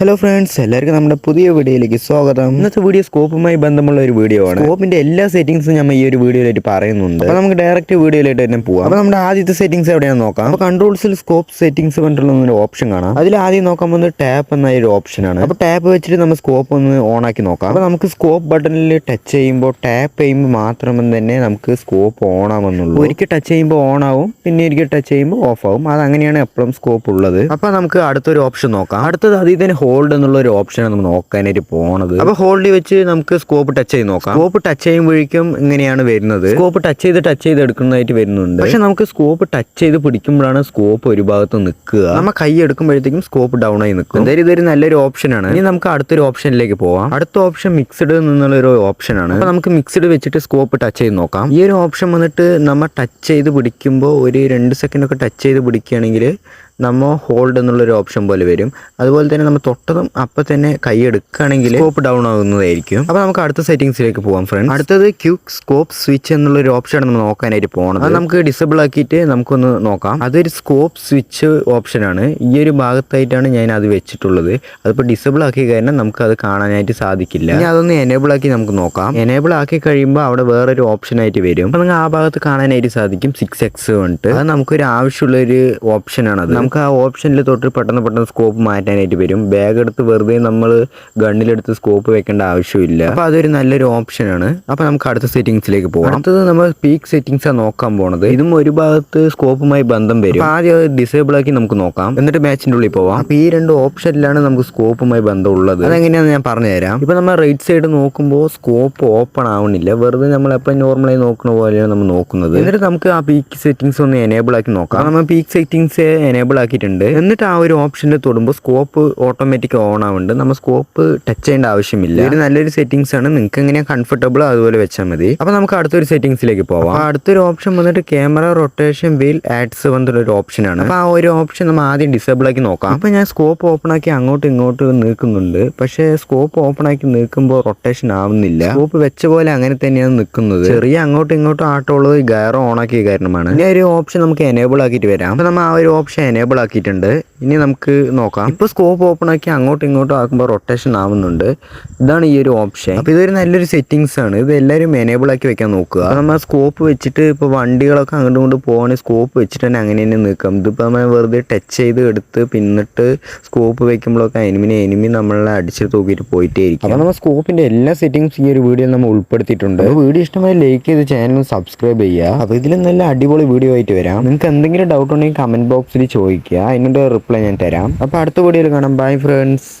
Hello friends എല്ലാവർക്കും നമ്മുടെ പുതിയ വീഡിയോയിലേക്ക് സ്വാഗതം. ഇന്നത്തെ വീഡിയോ സ്കോപ്പുമായി ബന്ധമുള്ള ഒരു വീഡിയോ ആണ്. സ്കോപ്പിന്റെ എല്ലാ സെറ്റിംഗ്സും നമ്മൾ ഈ ഒരു വീഡിയോയിലായിട്ട് പറയുന്നുണ്ട്. അപ്പോൾ നമുക്ക് ഡയറക്റ്റ് വീഡിയോയിലായിട്ട് തന്നെ പോവാം. അപ്പോൾ നമ്മുടെ ആദ്യത്തെ സെറ്റിംഗ്സ് എവിടെയാണെന്ന് നോക്കാം. അപ്പോൾ കൺട്രോൾസിൽ സ്കോപ്പ് സെറ്റിംഗ്സ് പറഞ്ഞിട്ടുള്ള ഒരു ഓപ്ഷൻ കാണാം. അതിൽ ആദ്യം നോക്കാൻ പോകുന്നത് ടാപ്പ് എന്ന ഒരു ഓപ്ഷൻ ആണ്. അപ്പോൾ ടാപ്പ് വെച്ചിട്ട് നമ്മൾ സ്കോപ്പ് ഒന്ന് ഓൺ ആക്കി നോക്കാം. അപ്പോൾ നമുക്ക് സ്കോപ്പ് ബട്ടണിൽ ടച്ച് ചെയ്യുമ്പോൾ ടാപ്പ് ചെയ്യുമ്പോൾ മാത്രം തന്നെ നമുക്ക് സ്കോപ്പ് ഓൺ ആവുന്നുള്ളൂ. ഒരിക്കൽ ടച്ച് ചെയ്യുമ്പോൾ ഓൺ ആവും പിന്നെ ഒരിക്കൽ ടച്ച് ചെയ്യുമ്പോൾ ഓഫ് ആവും. അത് അങ്ങനെയാണ് എപ്പോഴും സ്കോപ്പ് ഉള്ളത്. അപ്പോൾ നമുക്ക് അടുത്തൊരു ഓപ്ഷൻ നോക്കാം. അടുത്തത് അതിൽ തന്നെ ഹോൾഡ് എന്നുള്ള ഒരു ഓപ്ഷനാണ് നമ്മൾ നോക്കാനായിട്ട് പോണത്. അപ്പോൾ ഹോൾഡിൽ വെച്ച് നമുക്ക് സ്കോപ്പ് ടച്ച് ചെയ്ത് നോക്കാം. സ്കോപ്പ് ടച്ച് ചെയ്യുമ്പോഴേക്കും ഇങ്ങനെയാണ് വരുന്നത്. സ്കോപ്പ് ടച്ച് ചെയ്ത് ടച്ച് ചെയ്ത് എടുക്കുന്നതായിട്ട് വരുന്നുണ്ട്. പക്ഷെ നമുക്ക് സ്കോപ്പ് ടച്ച് ചെയ്ത് പിടിക്കുമ്പോഴാണ് സ്കോപ്പ് ഒരു ഭാഗത്ത് നിൽക്കുക. നമ്മൾ കൈ എടുക്കുമ്പോഴത്തേക്കും സ്കോപ്പ് ഡൗൺ ആയി നിൽക്കും. എന്തായാലും ഇതൊരു നല്ലൊരു ഓപ്ഷനാണ് ഇനി നമുക്ക് അടുത്തൊരു ഓപ്ഷനിലേക്ക് പോവാം. അടുത്ത ഓപ്ഷൻ മിക്സ്ഡ് എന്നുള്ള ഒരു ഓപ്ഷനാണ് അപ്പോൾ നമുക്ക് മിക്സ്ഡ് വെച്ചിട്ട് സ്കോപ്പ് ടച്ച് ചെയ്ത് നോക്കാം. ഈ ഒരു ഓപ്ഷൻ വന്നിട്ട് നമ്മൾ ടച്ച് ചെയ്ത് പിടിക്കുമ്പോൾ ഒരു രണ്ട് സെക്കൻഡ് ഒക്കെ ടച്ച് ചെയ്ത് പിടിക്കുകയാണെങ്കിൽ നമ്മൾ ഹോൾഡ് എന്നുള്ളൊരു ഓപ്ഷൻ പോലെ വരും. അതുപോലെ തന്നെ നമ്മൾ തൊട്ടതും അപ്പം തന്നെ കൈ എടുക്കുകയാണെങ്കിൽ സ്കോപ്പ് ഡൗൺ ആകുന്നതായിരിക്കും. അപ്പോൾ നമുക്ക് അടുത്ത സെറ്റിംഗ്സിലേക്ക് പോകാം ഫ്രണ്ട് അടുത്തത് ക്യൂക്ക് സ്കോപ്പ് സ്വിച്ച് എന്നുള്ളൊരു ഓപ്ഷനാണ് നമ്മൾ നോക്കാനായിട്ട് പോകുന്നത് അത് നമുക്ക് ഡിസബിൾ ആക്കിയിട്ട് നമുക്കൊന്ന് നോക്കാം. അതൊരു സ്കോപ്പ് സ്വിച്ച് ഓപ്ഷനാണ് ഈ ഒരു ഭാഗത്തായിട്ടാണ് ഞാൻ അത് വെച്ചിട്ടുള്ളത്. അതിപ്പോൾ ഡിസബിൾ ആക്കി കാരണം നമുക്ക് അത് കാണാനായിട്ട് സാധിക്കില്ല. ഇനി അതൊന്ന് എനേബിൾ ആക്കി നമുക്ക് നോക്കാം. എനേബിൾ ആക്കി കഴിയുമ്പോൾ അവിടെ വേറൊരു ഓപ്ഷൻ ആയിട്ട് വരും. അപ്പോൾ നിങ്ങൾ ആ ഭാഗത്ത് കാണാനായിട്ട് സാധിക്കും സിക്സ് എക്സ് വന്നിട്ട് അത് നമുക്കൊരു ആവശ്യമുള്ള ഒരു ഓപ്ഷനാണ് അത്. നമുക്ക് ആ ഓപ്ഷനിൽ തൊട്ട് പെട്ടെന്ന് പെട്ടെന്ന് സ്കോപ്പ് മാറ്റാനായിട്ട് വരും. ബാഗ് എടുത്ത് വെറുതെ നമ്മൾ ഗണ്ണിലെടുത്ത് സ്കോപ്പ് വെക്കേണ്ട ആവശ്യമില്ല. അപ്പോൾ അതൊരു നല്ലൊരു ഓപ്ഷനാണ് അപ്പോൾ നമുക്ക് അടുത്ത സെറ്റിങ്സിലേക്ക് പോകാം അടുത്തത് നമ്മൾ പീക്ക് സെറ്റിങ്സാണ് നോക്കാൻ പോണത്. ഇതും ഒരു ഭാഗത്ത് സ്കോപ്പുമായി ബന്ധം വരും. ആദ്യം ഡിസേബിൾ ആക്കി നമുക്ക് നോക്കാം. എന്നിട്ട് മാച്ചിന്റെ ഉള്ളിൽ പോവാം. അപ്പോൾ ഈ രണ്ട് ഓപ്ഷനിലാണ് നമുക്ക് സ്കോപ്പുമായി ബന്ധമുള്ളത്. അതെങ്ങനെയാണെന്ന് ഞാൻ പറഞ്ഞുതരാം. ഇപ്പോൾ നമ്മൾ റൈറ്റ് സൈഡ് നോക്കുമ്പോൾ സ്കോപ്പ് ഓപ്പൺ ആവണില്ല. വെറുതെ നമ്മൾ എപ്പോഴും നോർമലായി നോക്കുന്ന പോലെയാണ് നമ്മൾ നോക്കുന്നത്. എന്നിട്ട് നമുക്ക് ആ പീക്ക് സെറ്റിങ്സ് ഒന്ന് എനേബിൾ ആക്കി നോക്കാം. നമ്മൾ പീക്ക് സെറ്റിങ്സ് എനേബിൾ ആക്കിയിട്ടുണ്ട്. എന്നിട്ട് ആ ഒരു ഓപ്ഷനിൽ തൊടുമ്പോൾ സ്കോപ്പ് ഓട്ടോമാറ്റിക് ഓൺ ആവുന്നുണ്ട്. നമ്മൾ സ്കോപ്പ് ടച്ച് ചെയ്യേണ്ട ആവശ്യമില്ല. ഇത് നല്ലൊരു സെറ്റിംഗ്സ് ആണ്. നിങ്ങൾക്ക് എങ്ങനെയാണ് കംഫർട്ടബിൾ അതുപോലെ വെച്ചാൽ മതി. അപ്പോൾ നമുക്ക് അടുത്തൊരു സെറ്റിംഗ്സിലേക്ക് പോവാം. അടുത്തൊരു ഓപ്ഷൻ വന്നിട്ട് ക്യാമറ റൊട്ടേഷൻ വീൽ ആഡ്സ് വന്നിട്ട് ഒരു ഓപ്ഷനാണ് അപ്പോൾ ആ ഒരു ഓപ്ഷൻ നമ്മൾ ആദ്യം ഡിസേബിൾ ആക്കി നോക്കാം. അപ്പോൾ ഞാൻ സ്കോപ്പ് ഓപ്പൺ ആക്കി അങ്ങോട്ടും ഇങ്ങോട്ടും നീക്കുന്നുണ്ട്. പക്ഷേ സ്കോപ്പ് ഓപ്പൺ ആക്കി നീക്കുമ്പോൾ റൊട്ടേഷൻ ആവുന്നില്ല. സ്കോപ്പ് വെച്ച പോലെ അങ്ങനെ തന്നെയാണ് നിൽക്കുന്നത്. ചെറിയ അങ്ങോട്ടും ഇങ്ങോട്ടും ആട്ടമുള്ളത് ഗയർ ഓൺ ആക്കിയ കാരണമാണ്. ഇനി ഒരു ഓപ്ഷൻ നമുക്ക് എനേബിൾ ആക്കിയിട്ട് വരാം. അപ്പോൾ നമ്മൾ ആ ഒരു ഓപ്ഷൻ എനേബിൾ ആക്കിയിട്ടുണ്ട്. ഇനി നമുക്ക് നോക്കാം. ഇപ്പോൾ സ്കോപ്പ് ഓപ്പൺ ആക്കി അങ്ങോട്ടും ഇങ്ങോട്ടും ആക്കുമ്പോൾ റൊട്ടേഷൻ ആവുന്നുണ്ട്. ഇതാണ് ഈ ഒരു ഓപ്ഷൻ അപ്പോൾ ഇതൊരു നല്ലൊരു സെറ്റിങ്സ് ആണ്. ഇത് എല്ലാവരും എനേബിൾ ആക്കി വെക്കാൻ നോക്കുക. നമ്മൾ സ്കോപ്പ് വെച്ചിട്ട് ഇപ്പോൾ വണ്ടികളൊക്കെ അങ്ങോട്ടും ഇങ്ങോട്ട് പോകണമെങ്കിൽ സ്കോപ്പ് വെച്ചിട്ട് തന്നെ അങ്ങനെ തന്നെ നിൽക്കാം. ഇതിപ്പോൾ നമ്മൾ വെറുതെ ടച്ച് ചെയ്ത് എടുത്ത് പിന്നിട്ട് സ്കോപ്പ് വെക്കുമ്പോഴൊക്കെ എനിമിനെ എനിമി നമ്മളെ അടിച്ച് തൂക്കിയിട്ട് പോയിട്ടേ ഇരിക്കും. അപ്പോൾ നമ്മൾ സ്കോപ്പിന്റെ എല്ലാ സെറ്റിങ്സ് ഈ ഒരു വീഡിയോയിൽ നമ്മൾ ഉൾപ്പെടുത്തിയിട്ടുണ്ട്. വീഡിയോ ഇഷ്ടമായി ലൈക്ക് ചെയ്ത് ചാനൽ സബ്സ്ക്രൈബ് ചെയ്യുക. അപ്പോൾ ഇതിൽ നല്ല അടിപൊളി വീഡിയോ ആയിട്ട് വരാം. നിങ്ങൾക്ക് എന്തെങ്കിലും ഡൗട്ട് ഉണ്ടെങ്കിൽ കമന്റ് ബോക്സിൽ ചോദിക്കുക. അതിനുള്ള റിപ്ലൈ ഞാൻ തരാം. അപ്പോൾ അടുത്ത വീഡിയോയിൽ കാണാം. Bye friends